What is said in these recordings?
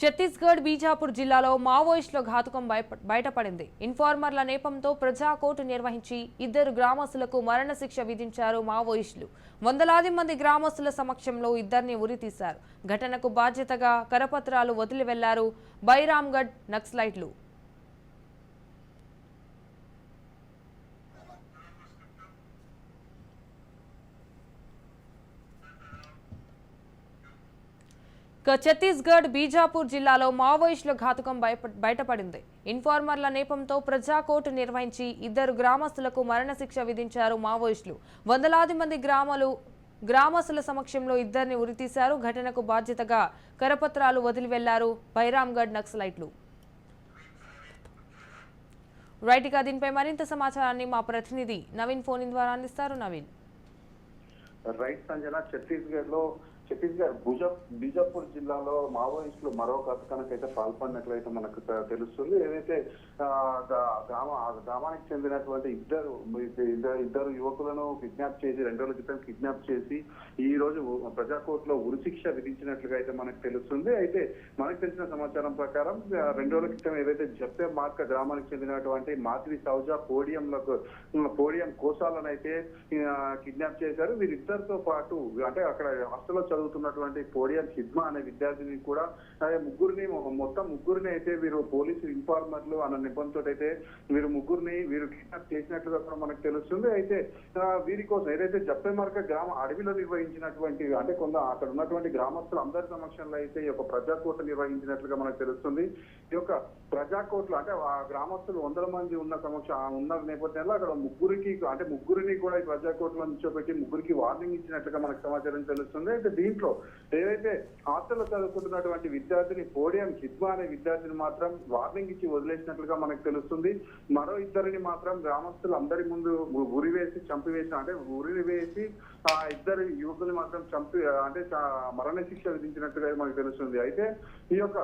ఛత్తీస్గఢ్ బీజాపూర్ జిల్లాలో మావోయిస్టుల ఘాతుకం బయటపడింది. ఇన్ఫార్మర్ల నేపంతో ప్రజా కోర్టు నిర్వహించి ఇద్దరు గ్రామస్తులకు మరణశిక్ష విధించారు మావోయిస్టులు. వందలాది మంది గ్రామస్తుల సమక్షంలో ఇద్దరిని ఉరితీశారు. ఘటనకు బాధ్యతగా కరపత్రాలు వదిలి వెళ్ళారు బైరామ్గఢ్ నక్సలైట్లు. ఛత్తీస్గఢ్ బీజాపూర్ జిల్లాలో మావోయిస్టుల ఘాతుకం బయటపడింది. ఇన్ఫార్మర్ల నేపంతో ప్రజా కోర్టు నిర్వహించి ఇద్దరు గ్రామస్తులకు మరణశిక్ష విధించారు మావోయిస్టులు. వందలాది మంది గ్రామాలు గ్రామస్తుల సమక్షంలో ఇద్దరిని ఉరితీశారు. ఘటనకు బాధ్యతగా కరపత్రాలు వదిలి వెళ్ళారు బైరామ్గఢ్ నక్సలైట్లు. రైట్ ఇక దీనిపై మరింత సమాచారాన్ని మా ప్రతినిధి నవీన్ ఫోన్ ద్వారా అందిస్తారు. నవీన్. రైట్ సంజన ఛత్తీస్గఢ్లో ఛత్తీస్గఢ్ భుజ బీజాపూర్ జిల్లాలో మావోయిస్టులు మరో ఘటనకైతే పాల్పడినట్లయితే మనకు తెలుస్తుంది. ఏదైతే గ్రామ గ్రామానికి చెందినటువంటి ఇద్దరు ఇద్దరు ఇద్దరు యువకులను కిడ్నాప్ చేసి రెండు రోజుల క్రితం కిడ్నాప్ చేసి ఈ రోజు ప్రజా కోర్టులో ఉరిశిక్ష విధించినట్లుగా అయితే మనకు తెలుస్తుంది. అయితే మనకు తెలిసిన సమాచారం ప్రకారం రెండు రోజుల క్రితం ఏదైతే జప్తే మార్క గ్రామానికి చెందినటువంటి మాతిరి సౌజా పోడియంలకు పోడియం కోసాలను అయితే కిడ్నాప్ చేశారు. వీరిద్దరితో పాటు అంటే అక్కడ హాస్టల్లో చదువుతున్నటువంటి పోడియం హిద్మా అనే విద్యార్థిని కూడా ముగ్గురిని మొత్తం ముగ్గురిని అయితే వీరు పోలీసు ఇన్ఫార్మర్లు అన్న నిబంధనతో అయితే వీరు ముగ్గురిని వీరు కిడ్నాప్ చేసినట్లుగా కూడా మనకు తెలుస్తుంది. అయితే వీరి కోసం ఏదైతే జప్పేమార్క గ్రామ అడవిలో నిర్వహించినటువంటి అంటే కొంత అక్కడ ఉన్నటువంటి గ్రామస్తులు అందరి సమక్షంలో అయితే ఈ యొక్క ప్రజా నిర్వహించినట్లుగా మనకు తెలుస్తుంది. ఈ యొక్క ప్రజా అంటే ఆ గ్రామస్తులు వందల మంది ఉన్న సమక్ష ఉన్న నేపథ్యంలో అక్కడ ముగ్గురికి అంటే ముగ్గురిని కూడా ఈ ప్రజా కోర్టులో నిల్చోబెట్టి ముగ్గురికి వార్నింగ్ ఇచ్చినట్లుగా మనకు సమాచారం తెలుస్తుంది. అయితే దీంట్లో ఏదైతే హాస్టల్లో చదువుకుంటున్నటువంటి విద్యార్థిని పోడియం హిద్మా అనే విద్యార్థిని మాత్రం వార్నింగ్ ఇచ్చి వదిలేసినట్లుగా మనకు తెలుస్తుంది. మరో ఇద్దరిని మాత్రం గ్రామస్తులు అందరి ముందు ఉ- ఉరి వేసి చంపివేసిన అంటే ఉరి వేసి ఆ ఇద్దరు యువకుని మాత్రం చంపి అంటే చ- మరణ శిక్ష విధించినట్టుగా మనకు తెలుస్తుంది. అయితే ఈ యొక్క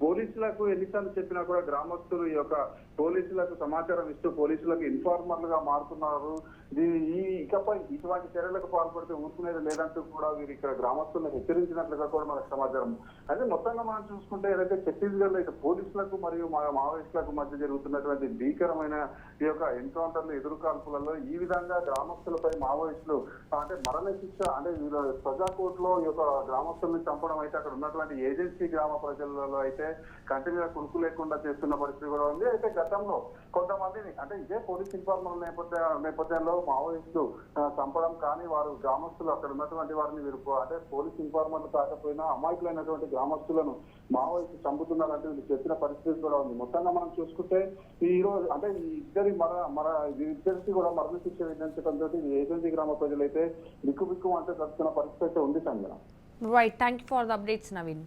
పోలీసులకు ఎన్నిసార్లు చెప్పినా కూడా గ్రామస్తులు ఈ యొక్క పోలీసులకు సమాచారం ఇస్తూ పోలీసులకు ఇన్ఫార్మర్లుగా మారుతున్నారు. దీని ఈ ఇకపై ఇటువంటి చర్యలకు పాల్పడితే ఊరుకునేది లేదంటూ కూడా వీరు ఇక్కడ గ్రామస్తులను హెచ్చరించినట్లుగా కూడా మనకు సమాచారం. అయితే మొత్తంగా మనం చూసుకుంటే ఏదైతే ఛత్తీస్గఢ్లో ఇటు పోలీసులకు మరియు మా మావోయిస్టులకు మధ్య జరుగుతున్నటువంటి భీకరమైన ఈ యొక్క ఎన్కౌంటర్లు ఎదురుకాల్పులలో ఈ విధంగా గ్రామస్తులపై మావోయిస్టులు అంటే మరణ శిక్ష అంటే వీళ్ళ ప్రజా ఈ యొక్క గ్రామస్తుల్ని చంపడం అయితే అక్కడ ఉన్నటువంటి ఏజెన్సీ గ్రామ ప్రజలలో అయితే అయితే మీద కునుకు లేకుండా చేస్తున్న పరిస్థితి కూడా ఉంది. అయితే గతంలో కొంతమందిని అంటే ఇదే పోలీస్ ఇన్ఫార్మర్ నేపథ్య నేపథ్యంలో మావోయిస్టు చంపడం కానీ వారు గ్రామస్తులు అక్కడ ఉన్నటువంటి వారిని వీరు అంటే పోలీస్ ఇన్ఫార్మర్లు కాకపోయినా అమాయకులైనటువంటి గ్రామస్తులను మావోయిస్టు చంపుతున్నారంటే వీళ్ళు చెప్పిన పరిస్థితి కూడా ఉంది. మొత్తంగా మనం చూసుకుంటే ఈ రోజు అంటే ఈ ఇద్దరి మర మర ఇద్దరికి కూడా మరణ శిక్ష విధించడంతో ఏజెన్సీ గ్రామ ప్రజలైతే బిక్కు బిక్కు అంటే తగ్గుతున్న పరిస్థితి అయితే ఉంది Sanjana. Right thank you for the updates Naveen